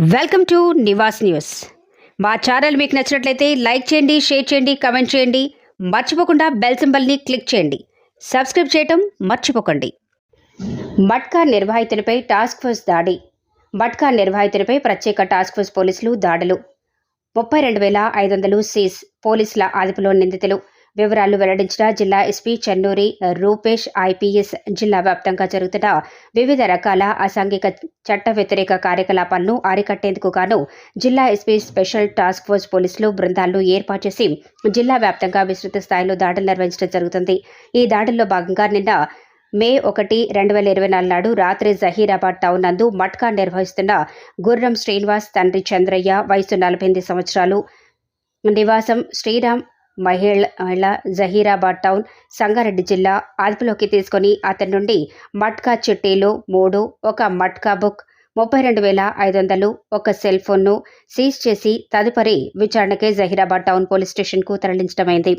Welcome to Nivas news. మా channel మీకు నచ్చినట్లయితే లైక్ చేయండి షేర్ చేయండి కమెంట్ చేయండి. మర్చిపోకుండా బెల్ సింబల్ని క్లిక్ చేయండి. సబ్స్క్రైబ్ చేయటం మర్చిపోకండి. మట్కా నిర్వాహితులపై టాస్క్ ఫోర్స్ దాడి. మట్కా నిర్వాహితులపై ప్రత్యేక టాస్క్ ఫోర్స్ పోలీసులు దాడులు. ముప్పై రెండు వేల ఐదు వందలు సీజ్ పోలీసుల అదుపులో నిందితులు. వివరాలు వెల్లడించిన జిల్లా ఎస్పీ చెన్నూరి రూపేష్ ఐపీఎస్ జిల్లా వ్యాప్తంగా జరుగుతున్న వివిధ రకాల అసాంఘిక చట్ట వ్యతిరేక కార్యకలాపాలను అరికట్టేందుకు గాను జిల్లా ఎస్పీ స్పెషల్ టాస్క్ ఫోర్స్ పోలీసులు బృందాలను ఏర్పాటు చేసి జిల్లా వ్యాప్తంగా విస్తృత స్థాయిలో దాడులు నిర్వహించడం జరుగుతుంది. ఈ దాడుల్లో భాగంగా నిన్న మే ఒకటి రెండు వేల ఇరవై నాలుగు నాడు రాత్రి జహీరాబాద్ టౌన్ నందు మట్కా నిర్వహిస్తున్న గుర్రం శ్రీనివాస్ తండ్రి చంద్రయ్య వయసు నలభై ఎనిమిది సంవత్సరాలు. నివాసం శ్రీరామ్ మహిళ జహీరాబాద్ టౌన్ సంగారెడ్డి జిల్లా అదుపులోకి తీసుకొని అతని నుండి మట్కా చిట్టీలు మూడు ఒక మట్కా బుక్ ముప్పై రెండు వేల ఐదు వందలు ఒక సెల్ ఫోన్ను సీజ్ చేసి తదుపరి విచారణకై జహీరాబాద్ టౌన్ పోలీస్ స్టేషన్కు తరలించడమైంది.